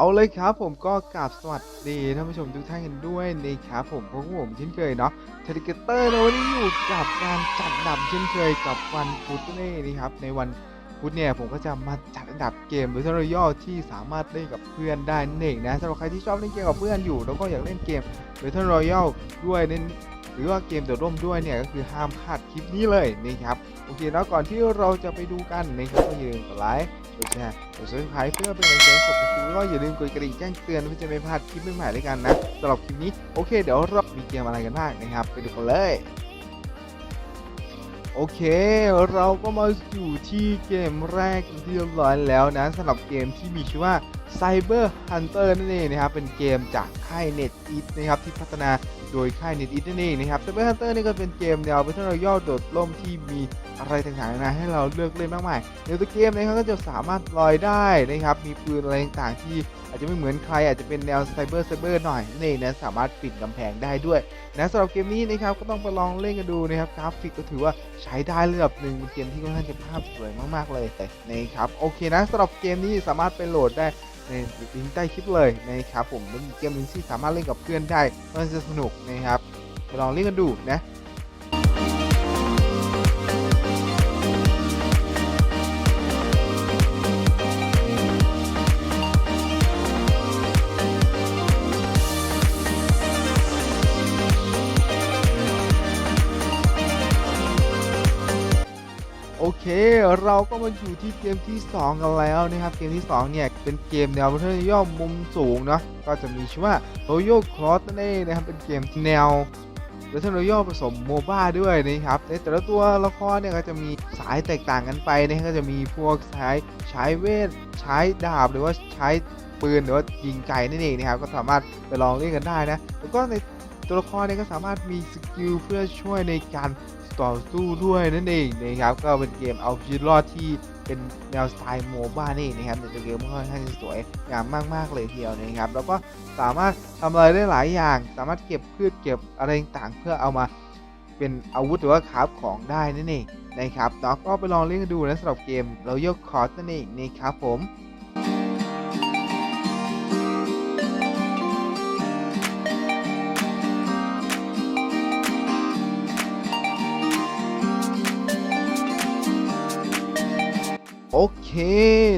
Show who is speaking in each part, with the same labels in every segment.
Speaker 1: เอาเลยครับผมก็กราบสวัสดีท่านผู้ชมทุกท่านกันด้วยนะครับผมพวกผมเช่นเคยเนาะเทลิเกเตอร์ในวันนี้อยู่กับการจัดอันดับเช่นเคยกับวันพุธนี่นะครับในวันพุธเนี่ยผมก็จะมาจัดอันดับเกม Battle Royale ที่สามารถเล่นกับเพื่อนได้นั่นเองนะสำหรับใครที่ชอบเล่นเกมกับเพื่อนอยู่ แล้วก็อยากเล่นเกม Battle Royale ด้วยเน้นหรือว่าเกมโดดร่มด้วยเนี่ยก็คือห้ามพลาดคลิปนี้เลยนะครับโอเคแล้วก่อนที่เราจะไปดูกันนะครับก็อย่าลืมกดไลค์ กดแชร์กดซับสไครต์เพื่อเป็นกำลังใจให้ผมนะครับแล้วก็อย่าลืมกดกระดิ่งแจ้งเตือนเพื่อจะไม่พลาดคลิปใหม่ๆด้วยกันนะสำหรับคลิปนี้โอเค เดี๋ยวเรามีเกมอะไรกันบ้างนะครับ ไปดูกันเลยโอเค เราก็มาอยู่ที่เกมแรกที่เรียบร้อยแล้วนะสำหรับเกมที่มีชื่อว่า Cyber Hunter นั่นเองนะครับ เป็นเกมจากค่าย NetEase นะครับที่พัฒนา โดยค่าย NetEase นั่นเองนะครับ Cyber Hunter นี่ก็เป็นเกมแนว Battle Royale โดดร่มที่มีอะไรต่างๆนานาให้เราเลือกเล่นมากมายในตัวเกมนะครับก็จะสามารถลอยได้นะครับ มีปืนอะไรต่างๆที่อาจจะไม่เหมือนใครอาจจะเป็นแนวไซเบอร์ไซเบอร์หน่อยนี่นะสามารถปิดกำแพงได้ด้วยนะสำหรับเกมนี้นะครับก็ต้องไปลองเล่นกันดูนะครับกราฟิกก็ถือว่าใช้ได้ระดับหนึ่งเป็นเกมที่ค่อนข้างจะภาพสวยมากๆเลยนะครับโอเคนะสำหรับเกมนี้สามารถไปโหลดได้ ในลิงก์ใต้คลิปเลยนะครับผมแล้วมีเกมหนึงที่สามารถเล่นกับเพื่อนได้มันจะสนุกนะครับไปลองเล่นกันดูนะ เคเราก็มาอยู่ที่เกมที่ 2 กันแล้วนะครับ เกมที่ 2 เนี่ย เป็นเกมแนวพัฒนาย่อมมุมสูงเนาะก็จะมีชื่อว่า Royal Cross นั่นเองนะครับ เป็นเกมแนว Battle Royale ผสมโมบ้าด้วยนะครับในแต่ละตัวละครเนี่ยก็จะมีสายแตกต่างกันไปนะก็จะมีพวกใช้ใช้เวท ใช้ดาบหรือว่าใช้ปืนหรือว่ายิงไกนั่นเองนะครับ ก็สามารถไปลองเล่นกันได้นะ แล้วก็ในตัวละครเนี่ยก็สามารถมีสกิลเพื่อช่วยในการ ต่อสู้ด้วยนั่นเองนะครับก็เป็นเกมเอาชีวิตรอดที่เป็นแนวสไตล์โมบ้านี่นะครับในตัวเกมมันค่อนข้างจะสวยงามมาก ๆ เลยทีเดียวนะครับแล้วก็สามารถทำอะไรได้หลายอย่าง สามารถเก็บพืชเก็บอะไรต่างๆเพื่อเอามาเป็นอาวุธหรือว่าคราฟของได้นั่นเองนะครับเนาะก็ไปลองเล่นดูนะสำหรับเกม Royal Cross นั่นเองนะครับผม เค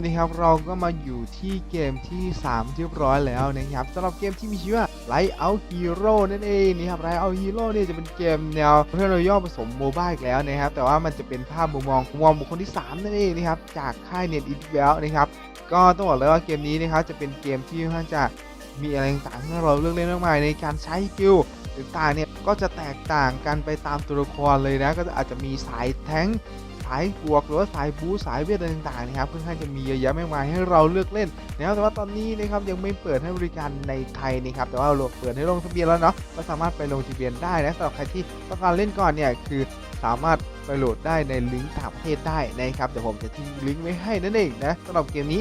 Speaker 1: นะครับเราก็มาอยู่ที่เกมที่3เรียบร้อยแล้วนะครับสำหรับเกมที่มีชื่อว่า Light Out Hero นั่นเองนะครับ Light Out Hero เนี่ยจะเป็นเกมแนวเพื่อนรอย่อผสมโมบ้าอีกแล้วนะครับ แต่ว่ามันจะเป็นภาพมุมมองมุมมองบุคคลที่ 3 นั่นเองนะครับ จากค่าย Net It แล้วนะครับ ก็ต้องบอกเลยว่าเกมนี้นะครับจะเป็นเกมที่ค่อนข้างจะมีอะไรต่างๆให้เราเลือกเล่นมากมายในการใช้สกิลต่างๆเนี่ยก็จะแตกต่างกันไปตามตัวละครเลยนะ ก็อาจจะมีสายแท้งายบวกหรือว่าสายบูสายเวทอะไรต่างๆนะครับค่อนข้างจะมีเยอะแยะมากมายให้เราเลือกเล่นนะครับแต่ว่าตอนนี้นะครับยังไม่เปิดให้บริการในไทยนะครับแต่ว่าเราเปิดให้ลงทะเบียนแล้วเนาะก็สามารถไปลงทะเบียนได้นะสำหรับใครที่ต้องการเล่นก่อนเนี่ยคือสามารถไปโหลดได้ในลิงก์ต่างประเทศได้นะครับเดี๋ยวผมจะทิ้งลิงก์ไว้ให้นั่นเองนะสำหรับเกมนี้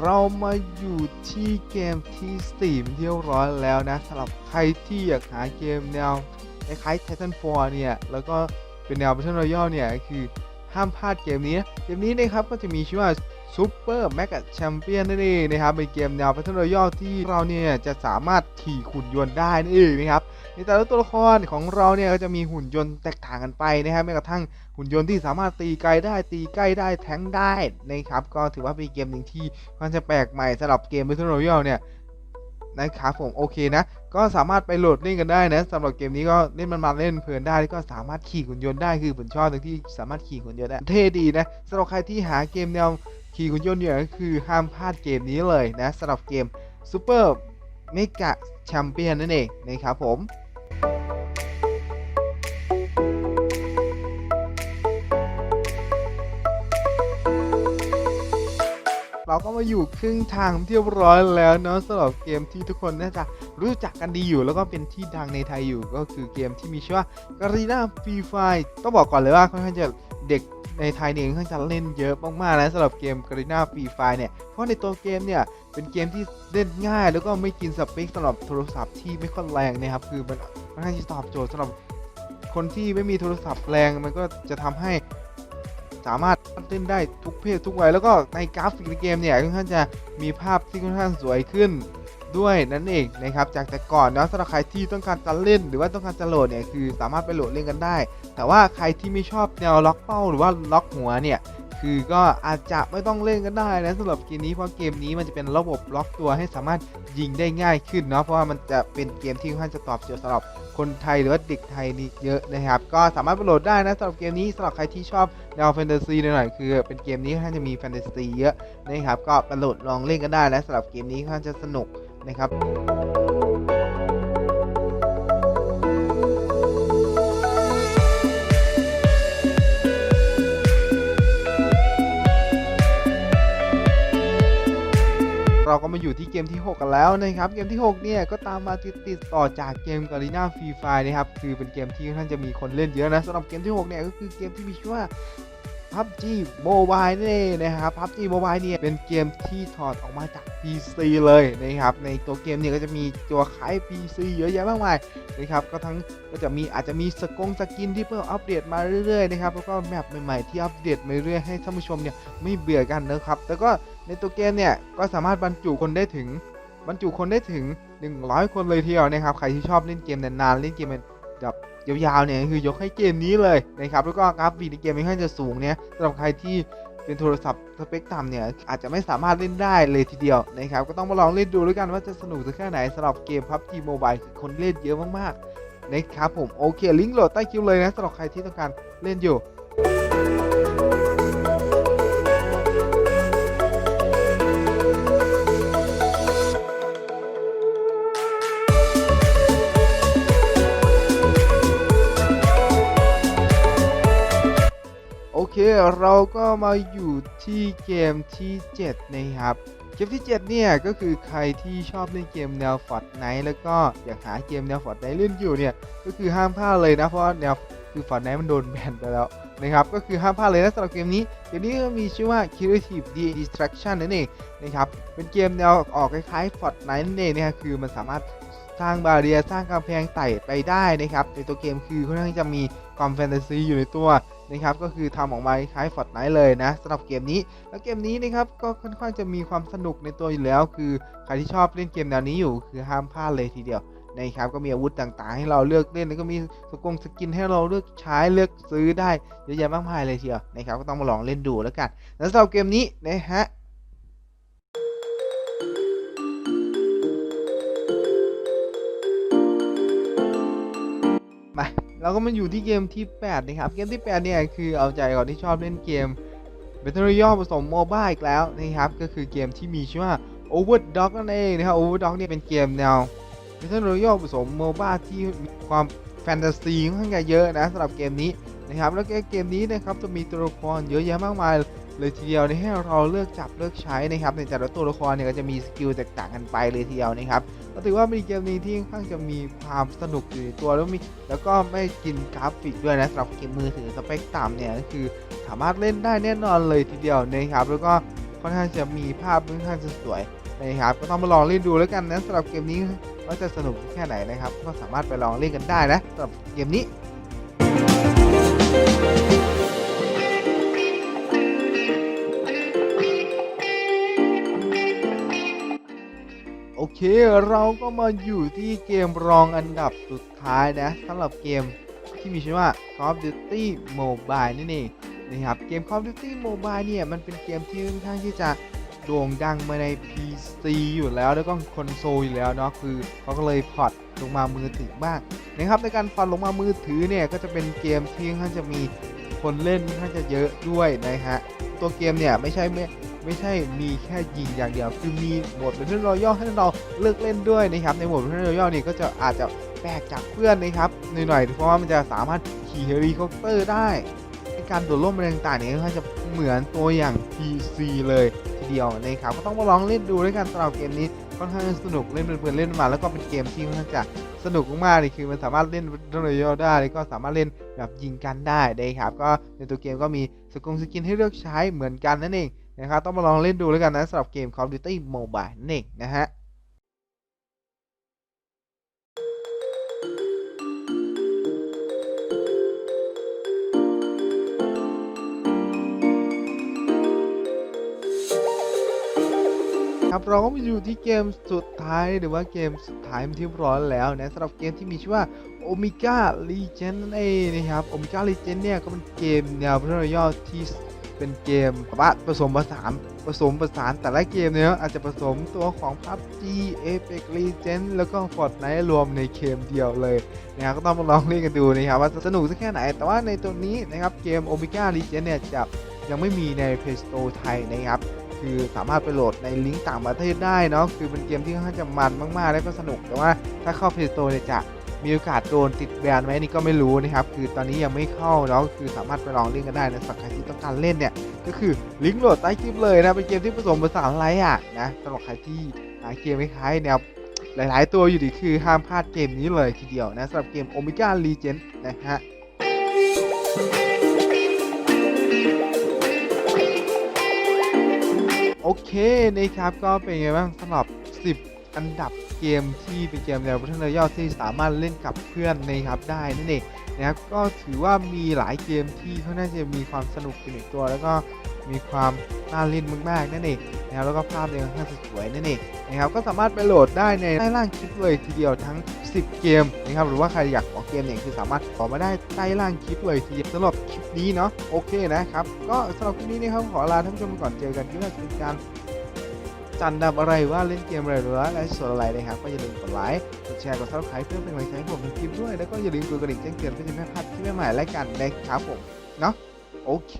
Speaker 1: เรามาอยู่ที่เกมที่4เรียบร้อยแล้วนะสำหรับใครที่อยากหาเกมแนวคล้ายๆ Titanfall เนี่ย แล้วก็เป็นแนว Battle Royale เนี่ย คือห้ามพลาดเกมนี้นะเกมนี้นะครับก็จะมีชื่อว่า Super Mega Champion นั่นเองนะครับเป็นเกมแนว Battle Royale ที่เราเนี่ยจะสามารถขี่ขุนยนต์ได้นั่นเองนะครับ ในแต่ละตัวละครของเราเนี่ยก็จะมีหุ่นยนต์แตกต่างกันไปนะครับแม้กระทั่งหุ่นยนต์ที่สามารถตีไกลได้ตีใกล้ได้แทงได้นะครับก็ถือว่าเป็นเกมหนึ่งที่ค่อนข้างจะแปลกใหม่สำหรับเกม Battle Royale เนี่ยนะครับผมโอเคนะ ก็สามารถไปโหลดเล่นกันได้นะสำหรับเกมนี้ก็เล่นมันมาเล่นเพลินได้ก็สามารถขี่หุ่นยนต์ได้คือผมชอบตรงที่สามารถขี่หุ่นยนต์ได้เท่ดีนะสำหรับใครที่หาเกมแนวขี่หุ่นยนต์เนี่ยก็คือห้ามพลาดเกมนี้เลยนะสำหรับเกม Super Mega Champion นั่นเองนะครับผม เราก็มาอยู่ครึ่งทางเรียบร้อยแล้วเนาะสำหรับเกมที่ทุกคนน่าจะรู้จักกันดีอยู่ แล้วก็เป็นที่ดังในไทยอยู่ก็คือเกมที่มีชื่อว่า Garena Free Fire ต้องบอกก่อนเลยว่าค่อนข้างจะเด็กในไทยเนี่ยค่อนข้างจะเล่นเยอะมากๆนะสำหรับเกม Garena Free Fire เนี่ยเพราะในตัวเกมเนี่ยเป็นเกมที่เล่นง่าย แล้วก็ไม่กินสเปคสำหรับโทรศัพท์ที่ไม่ค่อยแรงนะครับคือมันค่อนข้างจะตอบโจทย์สำหรับคนที่ไม่มีโทรศัพท์แรงมันก็จะทำให้ สามารถเล่นได้ทุกเพศทุกวัยแล้วก็ในกราฟิกในเกมเนี่ยค่อนข้างจะมีภาพที่ค่อนข้างสวยขึ้นด้วยนั่นเองนะครับจากแต่ก่อนเนาะสำหรับใครที่ต้องการจะเล่น หรือว่าต้องการจะโหลดเนี่ยคือสามารถไปโหลดเล่นกันได้ แต่ว่าใครที่ไม่ชอบแนวล็อกเป้าหรือว่าล็อกหัวเนี่ย คือก็อาจจะไม่ต้องเล่นกันได้นะสำหรับเกมนี้เพราะเกมนี้มันจะเป็นระบบล็อกตัวให้สามารถยิงได้ง่ายขึ้นเนาะเพราะว่ามันจะเป็นเกมที่ค่อนข้างจะตอบโจทย์สำหรับคนไทยหรือว่าเด็กไทยนี่เยอะนะครับ ก็สามารถไปโหลดได้นะสำหรับเกมนี้สำหรับใครที่ชอบแนวแฟนตาซีหน่อยๆคือ เป็นเกมนี้ค่อนข้างจะมีแฟนตาซีเยอะนะครับก็ไปโหลดลองเล่นกันได้นะสำหรับเกมนี้ค่อนข้างจะสนุกนะครับ เราก็มาอยู่ที่เกมที่ 6 กันแล้วนะครับ เกมที่ 6 เนี่ยก็ตามมาติดติดต่อจากเกมกาลิน่าฟรีไฟนะครับ คือเป็นเกมที่ท่านจะมีคนเล่นเยอะนะสำหรับเกมที่ 6 เนี่ยก็คือเกมที่มีชื่อว่า PUBG Mobile นั่นเองนะครับ PUBG Mobile เนี่ยเป็นเกมที่ถอดออกมาจาก PC เลยนะครับ ในตัวเกมเนี่ยก็จะมีตัวคล้าย PC เยอะแยะมากมายนะครับ ก็ทั้งก็จะมีอาจจะมีสกงสกินที่เพิ่มอัปเดตมาเรื่อยๆนะครับ แล้วก็แมปใหม่ๆที่อัปเดตมาเรื่อยให้ท่านผู้ชมเนี่ยไม่เบื่อกันนะครับ แล้วก็ในตัวเกมเนี่ยก็สามารถบรรจุคนได้ถึงบรรจุคนได้ถึง 100 คนเลยทีเดียวนะครับ ใครที่ชอบเล่นเกมนานๆ เล่นเกมแบบ ยาวๆเนี่ยคือยกให้เกมนี้เลยนะครับแล้วก็กราฟิกในเกมไม่ค่อยจะสูงเนี่ยสำหรับใครที่เป็นโทรศัพท์สเปคต่ำเนี่ยอาจจะไม่สามารถเล่นได้เลยทีเดียวนะครับก็ต้องมาลองเล่นดูด้วยกันว่าจะสนุกสักแค่ไหนสำหรับเกม PUBG Mobile คือคนเล่นเยอะมากๆนะครับผมโอเคลิงก์โหลดใต้คลิปเลยนะสำหรับใครที่ต้องการเล่นอยู่ เคเราก็มาอยู่ที่เกมที่ 7 นะครับเกมที่ 7 เนี่ย ก็คือใครที่ชอบเล่นเกมแนวฟอร์ดไนแล้วก็อยากหาเกมแนวฟอร์ดไนเล่นอยู่เนี่ย ก็คือห้ามพลาดเลยนะ เพราะแนวคือฟอร์ดไนมันโดนแบนไปแล้วนะครับ ก็คือห้ามพลาดเลยนะสำหรับเกมนี้ เกมนี้ก็มีชื่อว่า Creative Destruction นั่นเองนะครับ เป็นเกมแนวออกคล้ายๆฟอร์ดไนนั่นเองนะครับคือมันสามารถสร้างบาเรียสร้างกำแพงไต่ไปได้นะครับในตัวเกมคือค่อนข้างจะมี ความแฟนตาซีอยู่ในตัวนะครับก็คือทำออกมาคล้ายฟอร์ดไนท์เลยนะสำหรับเกมนี้ แล้วเกมนี้นะครับก็ค่อนข้างจะมีความสนุกในตัวอยู่แล้ว คือใครที่ชอบเล่นเกมแนวนี้อยู่ คือห้ามพลาดเลยทีเดียวนะครับก็มีอาวุธต่างๆ ให้เราเลือกเล่นแล้วก็มีสกงสกินให้เราเลือกใช้เลือกซื้อได้เยอะแยะมากมายเลยทีเดียวนะครับก็ต้องมาลองเล่นดูแล้วกันแล้วสำหรับเกมนี้นะฮะมา เราก็มาอยู่ที่เกมที่ 8 นะครับ เกมที่ 8 เนี่ย คือเอาใจก่อนที่ชอบเล่นเกม Battle Royale ผสมโมบ้าอีกแล้วนะครับ ก็คือเกมที่มีชื่อว่า Overdog นั่นเองนะครับ Overdog เนี่ยเป็นเกมแนว Battle Royale ผสมโมบ้าที่มีความแฟนตาซีค่อนข้างจะเยอะนะสำหรับเกมนี้นะครับ แล้วก็เกมนี้นะครับจะมีตัวละครเยอะแยะมากมายเลยทีเดียวนให้เราเลือกจับเลือกใช้นะครับในแต่ละตัวละครเนี่ยก็จะมีสกิลแตกต่างกันไปเลยทีเดียวนะครับ ก็ถือว่าเป็นเกมนี้ที่ค่อนข้างจะมีความสนุกอยู่ในตัวแล้วมีแล้วก็ไม่กินกราฟิกด้วยนะสำหรับเกมมือถือสเปคต่ำเนี่ยก็คือสามารถเล่นได้แน่นอนเลยทีเดียวนะครับแล้วก็ค่อนข้างจะมีภาพค่อนข้างจะสวยนะครับก็ต้องมาลองเล่นดูแล้วกันนะสำหรับเกมนี้ว่าจะสนุกแค่ไหนนะครับ ก็สามารถไปลองเล่นกันได้นะสำหรับเกมนี้ โอเคเราก็มาอยู่ที่เกมรองอันดับสุดท้ายนะสำหรับเกมที่มีชื่อว่า Call of Duty Mobile นั่นเองนะครับเกม Call of Duty Mobile เนี่ยมันเป็นเกมที่ค่อนข้างที่จะโด่งดังมาใน PC อยู่แล้วแล้วก็คอนโซลอยู่แล้วเนาะคือเขาก็เลยพอร์ตลงมามือถือบ้างนะครับในการพอร์ตลงมามือถือเนี่ยก็จะเป็นเกมที่ค่อนข้างจะมีคนเล่นค่อนข้างจะเยอะด้วยนะฮะตัวเกมเนี่ยไม่ใช่ไม่ ไม่ใช่มีแค่ยิงอย่างเดียวคือมีโหมดเป็นเรื่องรอยัลให้เราเลือกเล่นด้วยนะครับในโหมดเป็นเรื่องรอยัลนี่ก็จะอาจจะแปลกจากเพื่อนนะครับหน่อยๆเพราะว่ามันจะสามารถขี่เฮลิคอปเตอร์ได้ในการโดดร่มอะไรต่างๆเนี่ยก็จะเหมือนตัวอย่าง PC เลยทีเดียวนะครับก็ต้องมาลองเล่นดูด้วยกันสำหรับเกมนี้ค่อนข้างสนุกเล่นเพลินๆเล่นมาแล้วก็เป็นเกมที่ค่อนข้างจะสนุกมากๆเลยคือมันสามารถเล่นเรื่องรอยได้แล้วก็สามารถเล่นแบบยิงกันได้นะครับก็ในตัวเกมก็มีสกุลสกินให้เลือกใช้เหมือนกันนั่นเอง นะครับต้องมาลองเล่นดูแล้วกันนะสำหรับเกม Call of Duty Mobile นั่นเองนะฮะครับเราก็มาอยู่ที่เกมสุดท้ายหรือว่าเกมสุดท้ายเป็นที่เรียบร้อยแล้วนะสำหรับเกมที่มีชื่อว่า Omega Legend นั่นเองนะครับ Omega Legend เนี่ยก็เป็นเกมแนว Battle Royale ที่ เป็นเกมแบบว่าผสมผสานผสมผสานแต่ละเกมเนี่ยอาจจะผสมตัวของ PUBG Apex Legends แล้วก็ Fortnite รวมในเกมเดียวเลยนะครับก็ต้องมาลองเล่นกันดูนะครับว่าสนุกสักแค่ไหน แต่ว่าในตัวนี้นะครับเกม Omega Legend เนี่ยจะยังไม่มีใน Play Store ไทยนะครับคือสามารถไปโหลดในลิงก์ต่างประเทศได้เนาะคือเป็นเกมที่ค่อนข้างจะมันมากๆ และก็สนุกแต่ว่าถ้าเข้า Play Store เนี่ยจะ มีโอกาสโดนติดแบนไหมนี่ก็ไม่รู้นะครับ คือตอนนี้ยังไม่เข้าเนาะคือสามารถไปลองเล่นกันได้นะสำหรับใครที่ต้องการเล่นเนี่ย ก็คือลิงก์โหลดใต้คลิปเลยนะเป็นเกมที่ผสมผสานอะไรอะนะสำหรับใครที่หาเกมคล้ายๆแนวหลาย ๆ ตัวอยู่ดีคือห้ามพลาดเกมนี้เลยทีเดียวนะสำหรับเกม Omega Legend นะฮะโอเคนะครับก็เป็นไงบ้างสำหรับ 10 อันดับเกมที่เป็นเกมแนว Battle Royale ที่สามารถเล่นกับเพื่อนนะครับได้นั่นเองนะครับก็ถือว่ามีหลายเกมที่เขาน่าจะมีความสนุกอยู่ในตัว แล้วก็มีความน่าเล่นมากๆนั่นเองนะครับแล้วก็ภาพเนี่ยค่อนข้างสวยนั่นเองนะครับก็สามารถไปโหลดได้ในใต้ล่างคลิปเลยทีเดียวทั้ง 10 เกมนะครับหรือว่าใครอยากขอเกมเนี่ยคือสามารถขอมาได้ใต้ล่างคลิปเลยทีเดียวสำหรับคลิปนี้เนาะโอเคนะครับก็สำหรับคลิปนี้นะครับขอลาท่านผู้ชมไปก่อนเจอกันที่ว่าจะเป็นการ จันดับอะไรว่าเล่นเกมอะไรหรือว่าไลฟ์สดอะไรนะครับก็อย่าลืมกดไลค์กดแชร์กดซับสไครป์เพื่อเป็นกำลังใจให้ผมในคลิปด้วย แล้วก็อย่าลืมกดกระดิ่งแจ้งเตือนเพื่อจะไม่พลาดคลิปใหม่ๆและกันนะครับผมเนาะโอเค